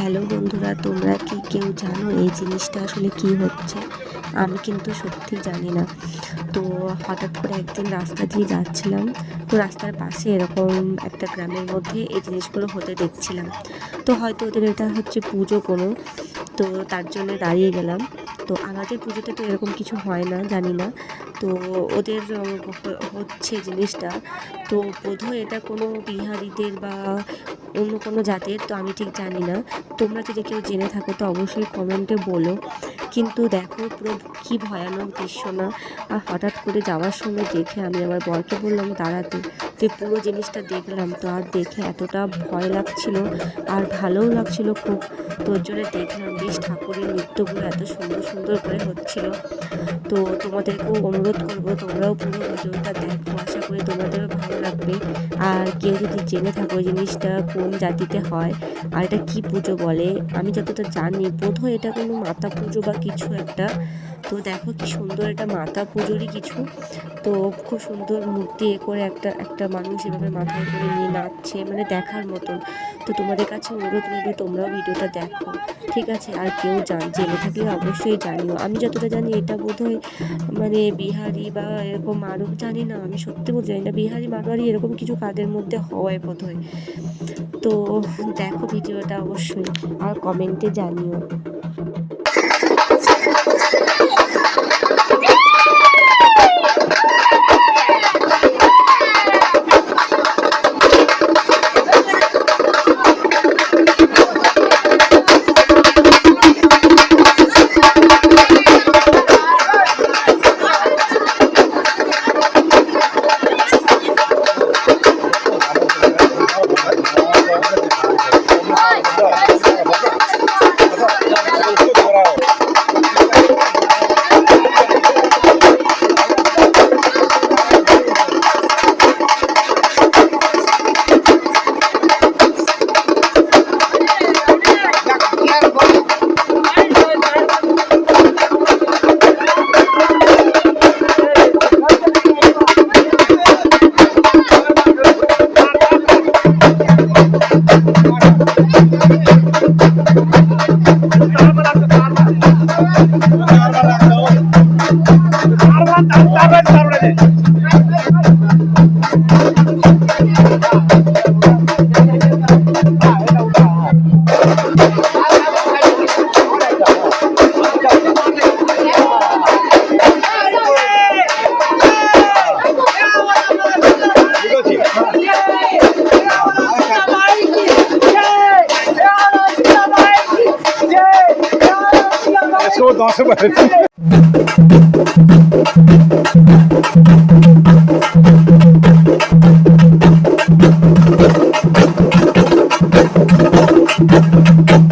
Hello বন্ধুরা, তোমরা কি কেউ জানো এই জিনিসটা আসলে কি হচ্ছে? আমি কিন্তু সত্যি জানি না। তো হঠাৎ করে একদিন রাস্তা দিয়ে যাচ্ছিলাম। তো রাস্তার পাশে এরকম একটা গ্রামের মধ্যে এই জিনিসগুলো হতে দেখছিলাম। তো হয়তো ওদের এটা হচ্ছে পুজো কোনো, তো তার জন্য দাঁড়িয়ে গেলাম। তো আমাদের পুজোতে তো এরকম কিছু হয় না, জানি না। তো ওদের হচ্ছে জিনিসটা। তো বোধহয় এটা কোনো বিহারিদের বা অন্য কোনো জাতের, তো আমি ঠিক জানি না। তোমরা যদি কেউ জেনে থাকো, তো অবশ্যই কমেন্টে বলো। কিন্তু দেখো, পুরো কি ভয়ানক দৃশ্য না? আর হঠাৎ করে যাওয়ার সময় দেখে আমি আমার বরকে বললাম, দাঁড়াতে তো পুরো জিনিসটা দেখলাম তো, আর দেখে এতটা ভয় লাগছিল, আর ভালোও লাগছিল খুব। তোর জন্য দেখলাম, বেশ ঠাকুরের নৃত্যগুলো এত সুন্দর সুন্দর করে হচ্ছিল। তো তোমাদেরকেও অনুরোধ করব, তোমরাও পুরো ভিডিওটা দেখো। আশা করি তোমাদেরও ভালো লাগবে। আর কেউ যদি জেনে থাকো জিনিসটা কোন জাতিতে হয়। আর এটা কী পুজো বলে? আমি যতটা জানি, বোধহয় এটা কোনো মাতা পুজো বা কিছু একটা। তো দেখো কি সুন্দর এটা মাতা পুজোরই কিছু। তো খুব সুন্দর মূর্তি এ করে একটা একটা মানুষ এভাবে মাথায় করে নিয়ে নাচছে মানে দেখার মতন। তো তোমাদের কাছে অনুরোধ রইল, তোমরাও ভিডিওটা দেখো, ঠিক আছে? আর কেউ জান জেনে থাকলে অবশ্যই জানিও। আমি যতটা জানি এটা বোধহয় মানে বিহারি বা এরকম মারুক জানি না, আমি সত্যি বলতে জানি না। বিহারি, মারোয়ারি এরকম কিছু কাদের মধ্যে হয় বোধহয়। তো দেখো ভিডিওটা অবশ্যই, আর কমেন্টে জানিও। Thank you. একশো দশ বাড়ছে Thank